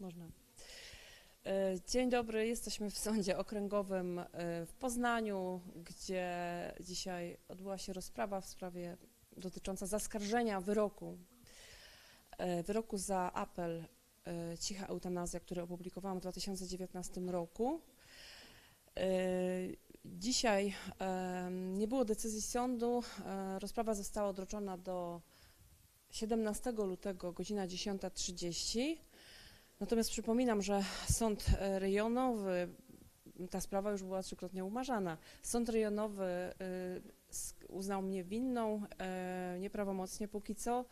Można. E, Dzień dobry, jesteśmy w Sądzie Okręgowym e, w Poznaniu, gdzie dzisiaj odbyła się rozprawa w sprawie dotycząca zaskarżenia wyroku. e, Wyroku za apel Cicha Eutanazja, który opublikowałam w 2019 roku. Dzisiaj nie było decyzji sądu. Rozprawa została odroczona do 17 lutego, godzina 10.30. Natomiast przypominam, że sąd e, rejonowy, ta sprawa już była trzykrotnie umarzana. Sąd rejonowy s- uznał mnie winną e, nieprawomocnie póki co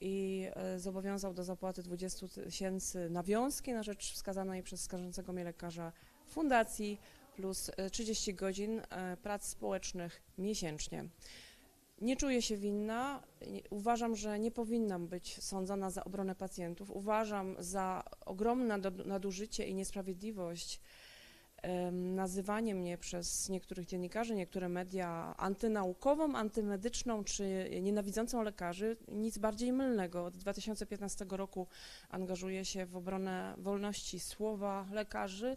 i e, zobowiązał do zapłaty 20 tysięcy nawiązki na rzecz wskazanej przez skarżącego mnie lekarza fundacji plus e, 30 godzin e, prac społecznych miesięcznie. Nie czuję się winna. Uważam, że nie powinnam być sądzona za obronę pacjentów. Uważam za ogromne nadu- nadużycie i niesprawiedliwość nazywanie mnie przez niektórych dziennikarzy, niektóre media antynaukową, antymedyczną czy nienawidzącą lekarzy. Nic bardziej mylnego. Od 2015 roku angażuję się w obronę wolności słowa lekarzy.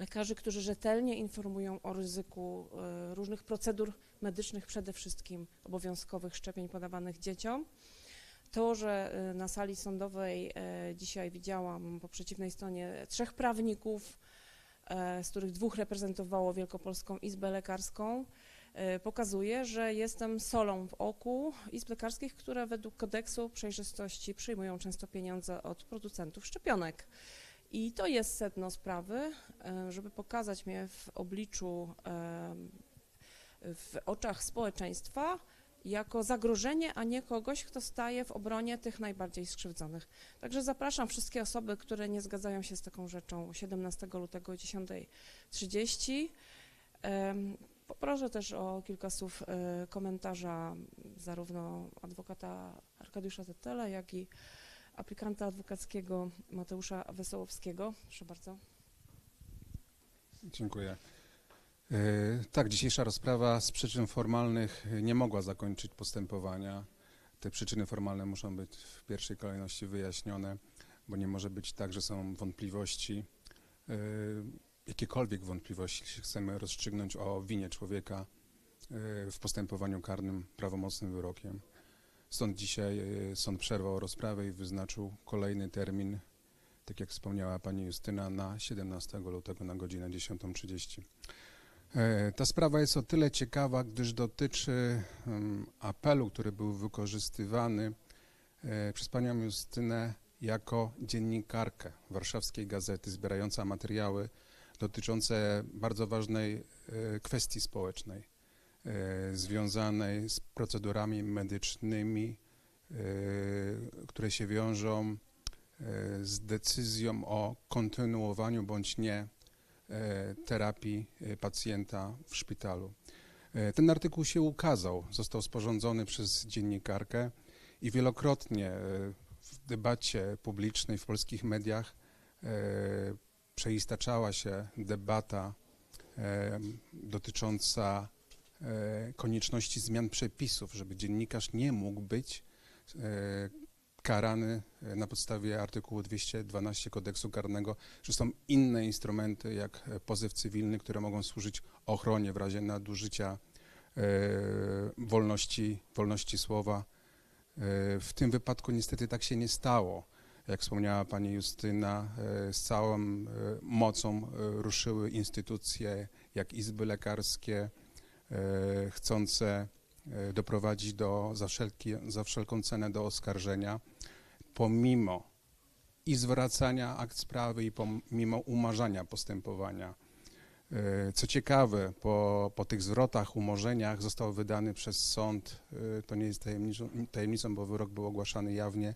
Lekarzy, którzy rzetelnie informują o ryzyku e, różnych procedur medycznych, przede wszystkim obowiązkowych szczepień podawanych dzieciom. To, że e, na sali sądowej e, dzisiaj widziałam po przeciwnej stronie trzech prawników, z których dwóch reprezentowało Wielkopolską Izbę Lekarską, pokazuje, że jestem solą w oku izb lekarskich, które według kodeksu przejrzystości przyjmują często pieniądze od producentów szczepionek. I to jest sedno sprawy, e, żeby pokazać mnie w obliczu, e, w oczach społeczeństwa jako zagrożenie, a nie kogoś, kto staje w obronie tych najbardziej skrzywdzonych. Także zapraszam wszystkie osoby, które nie zgadzają się z taką rzeczą 17 lutego o 10.30. Em, Poproszę też o kilka słów e, komentarza zarówno adwokata Arkadiusza Tetela, jak i aplikanta adwokackiego Mateusza Wesołowskiego. Proszę bardzo. Dziękuję. E, Tak, dzisiejsza rozprawa z przyczyn formalnych nie mogła zakończyć postępowania. Te przyczyny formalne muszą być w pierwszej kolejności wyjaśnione, bo nie może być tak, że są wątpliwości, e, jakiekolwiek wątpliwości, jeśli chcemy rozstrzygnąć o winie człowieka e, w postępowaniu karnym prawomocnym wyrokiem. Stąd dzisiaj e, sąd przerwał rozprawę i wyznaczył kolejny termin tak jak wspomniała pani Justyna, na 17 lutego na godzinę 10.30. E, Ta sprawa jest o tyle ciekawa, gdyż dotyczy em, apelu, który był wykorzystywany e, przez panią Justynę jako dziennikarkę warszawskiej gazety, zbierająca materiały dotyczące bardzo ważnej kwestii społecznej, związanej z procedurami medycznymi, e, które się wiążą e, z decyzją o kontynuowaniu bądź nie e, terapii e, pacjenta w szpitalu. E, Ten artykuł się ukazał, został sporządzony przez dziennikarkę i wielokrotnie e, w debacie publicznej w polskich mediach e, przeistaczała się debata e, dotycząca e, konieczności zmian przepisów, żeby dziennikarz nie mógł być e, karany e, na podstawie artykułu 212 kodeksu karnego, że są inne instrumenty jak e, pozew cywilny, które mogą służyć ochronie w razie nadużycia e, wolności, wolności słowa. E, W tym wypadku niestety tak się nie stało. Jak wspomniała pani Justyna, e, z całą e, mocą e, ruszyły instytucje jak izby lekarskie, e, chcące e, doprowadzić do, za, wszelki, za wszelką cenę do oskarżenia, pomimo i zwracania akt sprawy i pomimo umarzania postępowania. E, Co ciekawe, po, po tych zwrotach, umorzeniach został wydany przez sąd, e, to nie jest tajemnicą, tajemnicą, bo wyrok był ogłaszany jawnie,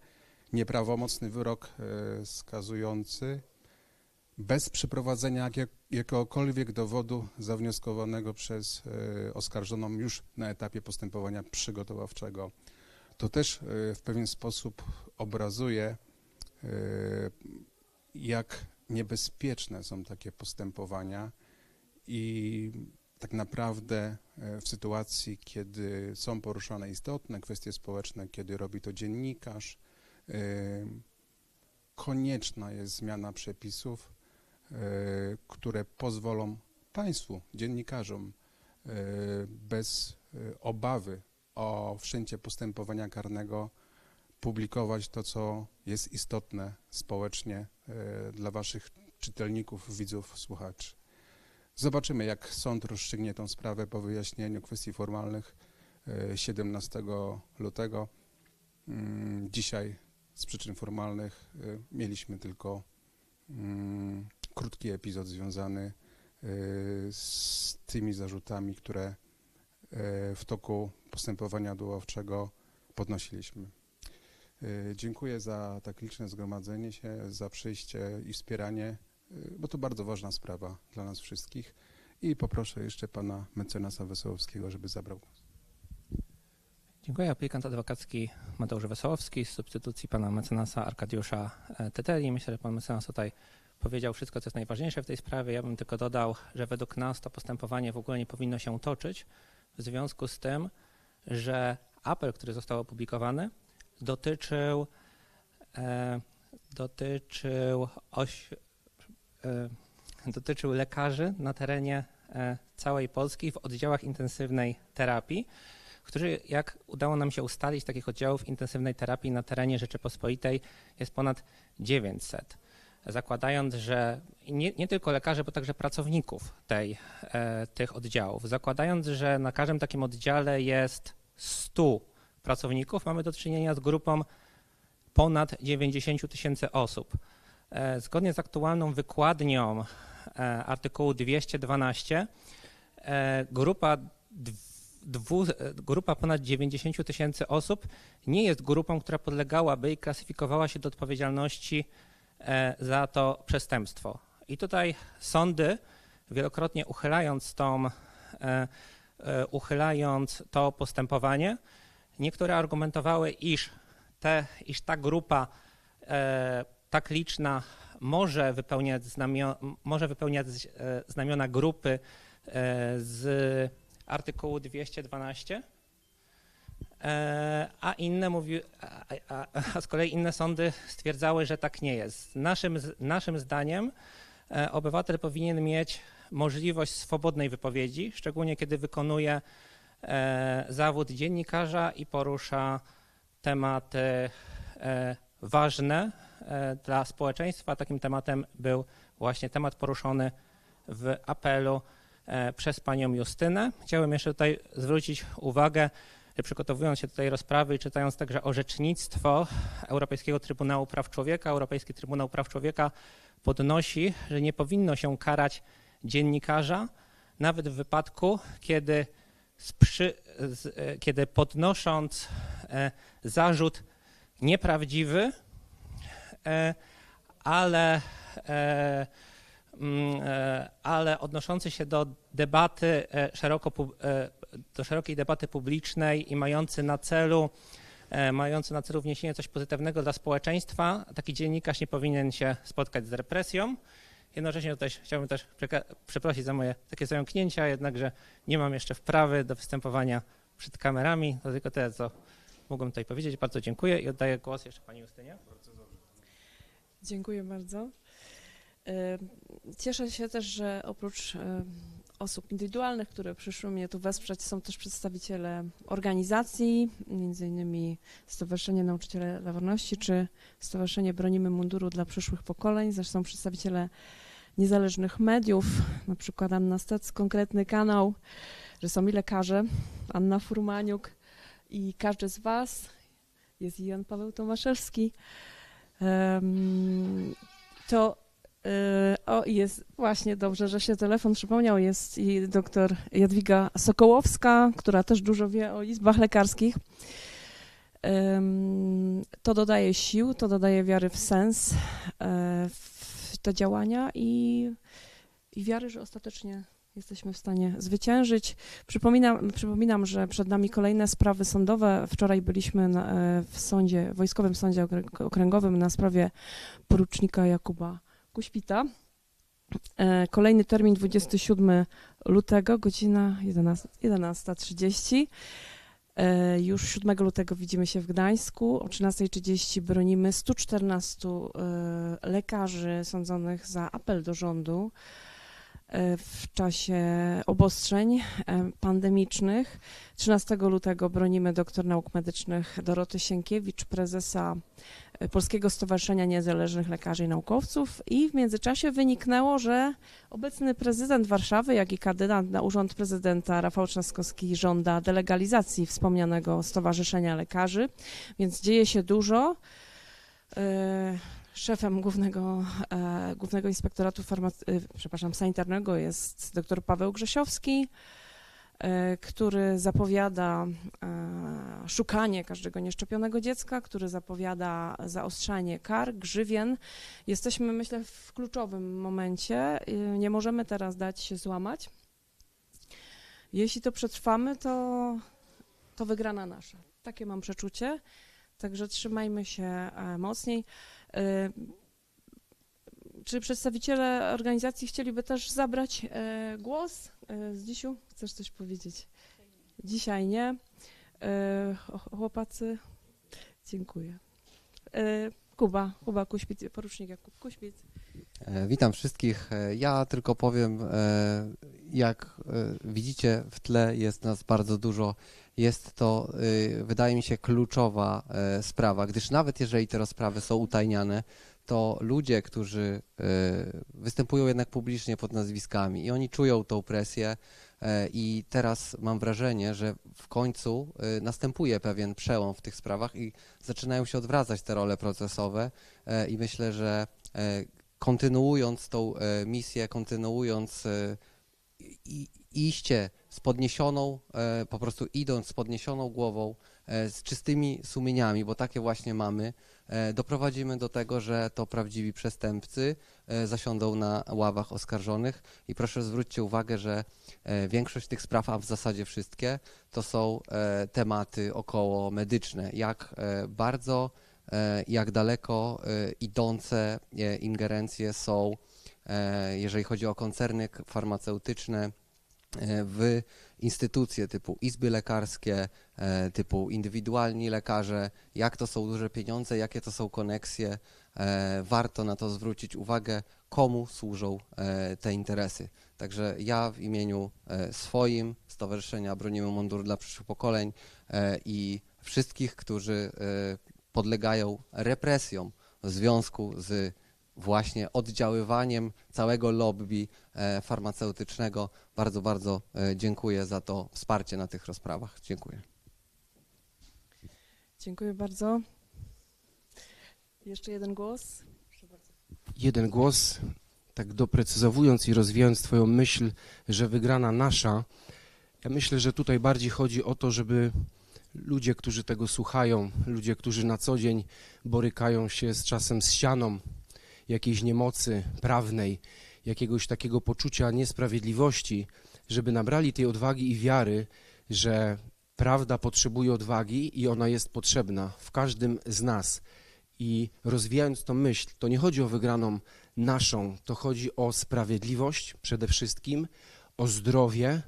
nieprawomocny wyrok e, skazujący bez przeprowadzenia jak, jakiegokolwiek dowodu zawnioskowanego przez e, oskarżoną już na etapie postępowania przygotowawczego. To też e, w pewien sposób obrazuje, e, jak niebezpieczne są takie postępowania i tak naprawdę w sytuacji, kiedy są poruszane istotne kwestie społeczne, kiedy robi to dziennikarz, konieczna jest zmiana przepisów, które pozwolą państwu, dziennikarzom, e, bez e, obawy o wszczęcie postępowania karnego publikować to, co jest istotne społecznie e, dla waszych czytelników, widzów, słuchaczy. Zobaczymy, jak sąd rozstrzygnie tą sprawę po wyjaśnieniu kwestii formalnych e, 17 lutego. Mm, Dzisiaj z przyczyn formalnych e, mieliśmy tylko mm, krótki epizod związany e, z tymi zarzutami, które e, w toku postępowania odwoławczego podnosiliśmy. E, Dziękuję za tak liczne zgromadzenie się, za przyjście i wspieranie, bo to bardzo ważna sprawa dla nas wszystkich. I poproszę jeszcze pana mecenasa Wesołowskiego, żeby zabrał głos. Dziękuję. Aplikant adwokacki Mateusz Wesołowski z substytucji pana mecenasa Arkadiusza Teteli. Myślę, że pan mecenas tutaj powiedział wszystko, co jest najważniejsze w tej sprawie. Ja bym tylko dodał, że według nas to postępowanie w ogóle nie powinno się toczyć w związku z tym, że apel, który został opublikowany, dotyczył, e, dotyczył, oś, e, dotyczył lekarzy na terenie e, całej Polski w oddziałach intensywnej terapii którzy, jak udało nam się ustalić, takich oddziałów intensywnej terapii na terenie Rzeczypospolitej jest ponad 900. Zakładając, że nie, nie tylko lekarzy, bo także pracowników tej, e, tych oddziałów, zakładając, że na każdym takim oddziale jest 100 pracowników, mamy do czynienia z grupą ponad 90 tysięcy osób. E, zgodnie z aktualną wykładnią e, artykułu 212, e, grupa dw- dwu, grupa ponad 90 tysięcy osób nie jest grupą, która podlegałaby i klasyfikowała się do odpowiedzialności za to przestępstwo. I tutaj sądy, wielokrotnie uchylając, tą, e, e, uchylając to postępowanie, niektóre argumentowały, iż, te, iż ta grupa e, tak liczna może wypełniać, może wypełniać e, znamiona grupy e, z artykułu 212, e, a inne mówi, a, a, a z kolei inne sądy stwierdzały, że tak nie jest. Naszym, naszym zdaniem e, obywatel powinien mieć możliwość swobodnej wypowiedzi, szczególnie kiedy wykonuje e, zawód dziennikarza i porusza tematy e, ważne e, dla społeczeństwa. Takim tematem był właśnie temat poruszony w apelu e, przez panią Justynę. Chciałem jeszcze tutaj zwrócić uwagę, przygotowując się do tej rozprawy i czytając także orzecznictwo Europejskiego Trybunału Praw Człowieka, Europejski Trybunał Praw Człowieka podnosi, że nie powinno się karać dziennikarza, nawet w wypadku, kiedy, sprzy, e, kiedy podnosząc e, zarzut nieprawdziwy, e, ale mm, ale odnoszący się do debaty szeroko, do szerokiej debaty publicznej i mający na celu e, mający na celu wniesienie coś pozytywnego dla społeczeństwa, taki dziennikarz nie powinien się spotkać z represją. Jednocześnie tutaj chciałbym też przeprosić za moje takie zająknięcia, jednakże nie mam jeszcze wprawy do występowania przed kamerami. To tylko tyle, co mogłem tutaj powiedzieć. Bardzo dziękuję i oddaję głos jeszcze pani Justynie. Dziękuję bardzo. E, Cieszę się też, że oprócz e, osób indywidualnych, które przyszły mnie tu wesprzeć, są też przedstawiciele organizacji, innymi Stowarzyszenie Nauczyciele dla Wolności czy Stowarzyszenie Bronimy Munduru dla Przyszłych Pokoleń, zresztą przedstawiciele niezależnych mediów, na przykład Anna Stec, konkretny kanał, że są i lekarze, Anna Furmaniuk i każdy z Was, jest i Jan Paweł Tomaszewski, Em, to o i jest właśnie dobrze, że się telefon przypomniał, jest i doktor Jadwiga Sokołowska, która też dużo wie o izbach lekarskich. To dodaje sił, to dodaje wiary w sens e, w te działania i, i wiary, że ostatecznie jesteśmy w stanie zwyciężyć. Przypominam, przypominam, że przed nami kolejne sprawy sądowe. Wczoraj byliśmy na, e, w sądzie, Wojskowym Sądzie Okrę- Okręgowym na sprawie porucznika Jakuba Kuśpita. E, Kolejny termin 27 lutego, godzina 11 11.30. E, Już 7 lutego widzimy się w Gdańsku. O 13.30 bronimy 114 e, lekarzy sądzonych za apel do rządu w czasie obostrzeń e, pandemicznych. 13 lutego bronimy doktor nauk medycznych Doroty Sienkiewicz, prezesa e, Polskiego Stowarzyszenia Niezależnych Lekarzy i Naukowców i w międzyczasie wyniknęło, że obecny prezydent Warszawy, jak i kandydat na urząd prezydenta Rafał Trzaskowski żąda delegalizacji wspomnianego Stowarzyszenia Lekarzy, więc dzieje się dużo. E, Szefem głównego, e, głównego inspektoratu e, przepraszam, sanitarnego jest dr Paweł Grzesiowski, e, który zapowiada e, szukanie każdego nieszczepionego dziecka, który zapowiada zaostrzanie kar, grzywien. Jesteśmy, myślę, w kluczowym momencie. Y, Nie możemy teraz dać się złamać. Jeśli to przetrwamy, to, to wygrana nasza. Takie mam przeczucie. Także trzymajmy się e, mocniej. E, Czy przedstawiciele organizacji chcieliby też zabrać e, głos? E, Zdzisiu, chcesz coś powiedzieć? Dzisiaj nie. Ch- Chłopacy, dziękuję. Kuba, Kuba Kuśpic, porucznik Jakub Kuśpic. E, Witam wszystkich. E, Ja tylko powiem, e, jak widzicie w tle jest nas bardzo dużo. Jest to, e, wydaje mi się, kluczowa e, sprawa, gdyż nawet jeżeli te rozprawy są utajniane, to ludzie, którzy e, występują jednak publicznie pod nazwiskami i oni czują tą presję i teraz mam wrażenie, że w końcu następuje pewien przełom w tych sprawach i zaczynają się odwracać te role procesowe i myślę, że kontynuując tą misję, kontynuując iście z podniesioną, e, po prostu idąc z podniesioną głową, e, z czystymi sumieniami, bo takie właśnie mamy, e, doprowadzimy do tego, że to prawdziwi przestępcy zasiądą na ławach oskarżonych i proszę zwróćcie uwagę, że większość tych spraw, a w zasadzie wszystkie, to są tematy około medyczne. Jak bardzo jak daleko idące ingerencje są, jeżeli chodzi o koncerny farmaceutyczne, e, w instytucje typu izby lekarskie, e, typu indywidualni lekarze, jak to są duże pieniądze, jakie to są koneksje. E, Warto na to zwrócić uwagę, komu służą e, te interesy. Także ja w imieniu e, swoim, Stowarzyszenia Bronimy Mundur dla przyszłych pokoleń e, i wszystkich, którzy e, podlegają represjom w związku z właśnie oddziaływaniem całego lobby e, farmaceutycznego. Bardzo, bardzo e, dziękuję za to wsparcie na tych rozprawach. Dziękuję. Dziękuję bardzo. Jeszcze jeden głos. Jeden głos, tak doprecyzowując i rozwijając Twoją myśl, że wygrana nasza, ja myślę, że tutaj bardziej chodzi o to, żeby ludzie, którzy tego słuchają, ludzie, którzy na co dzień borykają się z czasem z ścianą jakiejś niemocy prawnej, jakiegoś takiego poczucia niesprawiedliwości, żeby nabrali tej odwagi i wiary, że prawda potrzebuje odwagi i ona jest potrzebna w każdym z nas. I rozwijając tą myśl, to nie chodzi o wygraną naszą, to chodzi o sprawiedliwość przede wszystkim, o zdrowie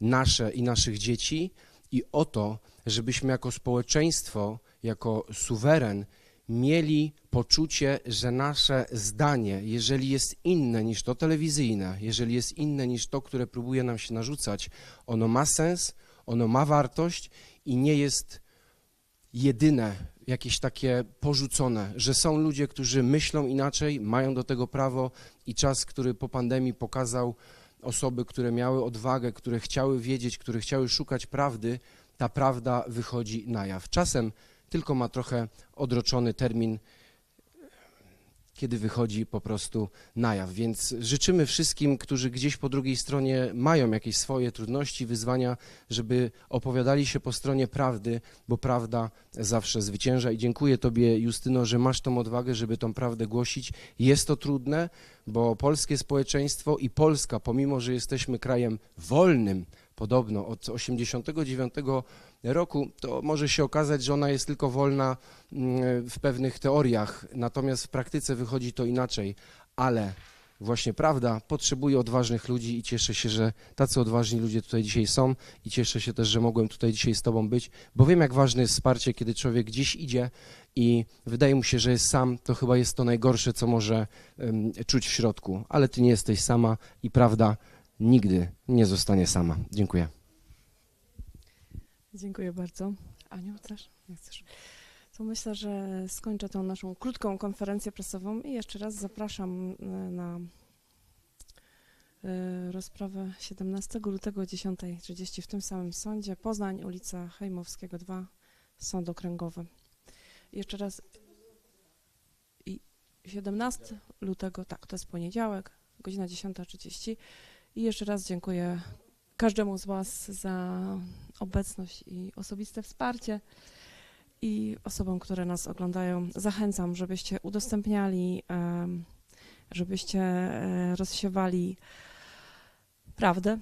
nasze i naszych dzieci i o to, żebyśmy jako społeczeństwo, jako suweren mieli poczucie, że nasze zdanie, jeżeli jest inne niż to telewizyjne, jeżeli jest inne niż to, które próbuje nam się narzucać, ono ma sens, ono ma wartość i nie jest jedyne, jakieś takie porzucone, że są ludzie, którzy myślą inaczej, mają do tego prawo i czas, który po pandemii pokazał osoby, które miały odwagę, które chciały wiedzieć, które chciały szukać prawdy, ta prawda wychodzi na jaw. Czasem tylko ma trochę odroczony termin, kiedy wychodzi po prostu na jaw. Więc życzymy wszystkim, którzy gdzieś po drugiej stronie mają jakieś swoje trudności, wyzwania, żeby opowiadali się po stronie prawdy, bo prawda zawsze zwycięża. I dziękuję Tobie, Justyno, że masz tą odwagę, żeby tą prawdę głosić. Jest to trudne, bo polskie społeczeństwo i Polska, pomimo że jesteśmy krajem wolnym, podobno od 89 roku, to może się okazać, że ona jest tylko wolna mm, w pewnych teoriach, natomiast w praktyce wychodzi to inaczej. Ale właśnie prawda potrzebuje odważnych ludzi i cieszę się, że tacy odważni ludzie tutaj dzisiaj są i cieszę się też, że mogłem tutaj dzisiaj z Tobą być, bo wiem, jak ważne jest wsparcie, kiedy człowiek gdzieś idzie i wydaje mu się, że jest sam, to chyba jest to najgorsze, co może em, czuć w środku, ale Ty nie jesteś sama i prawda nigdy nie zostanie sama. Dziękuję. Dziękuję bardzo. Aniu, chcesz? Nie chcesz. To myślę, że skończę tą naszą krótką konferencję prasową i jeszcze raz zapraszam e, na e, rozprawę 17 lutego o 10.30 w tym samym sądzie. Poznań, ulica Hejmowskiego 2, Sąd Okręgowy. Jeszcze raz. I 17 lutego, tak, to jest poniedziałek, godzina 10.30. I jeszcze raz dziękuję każdemu z Was za obecność i osobiste wsparcie. I osobom, które nas oglądają, zachęcam, żebyście udostępniali, żebyście e, rozsiewali prawdę,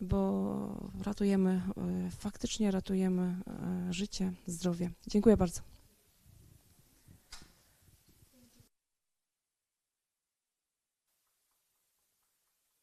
bo ratujemy, e, faktycznie ratujemy e, życie, zdrowie. Dziękuję bardzo.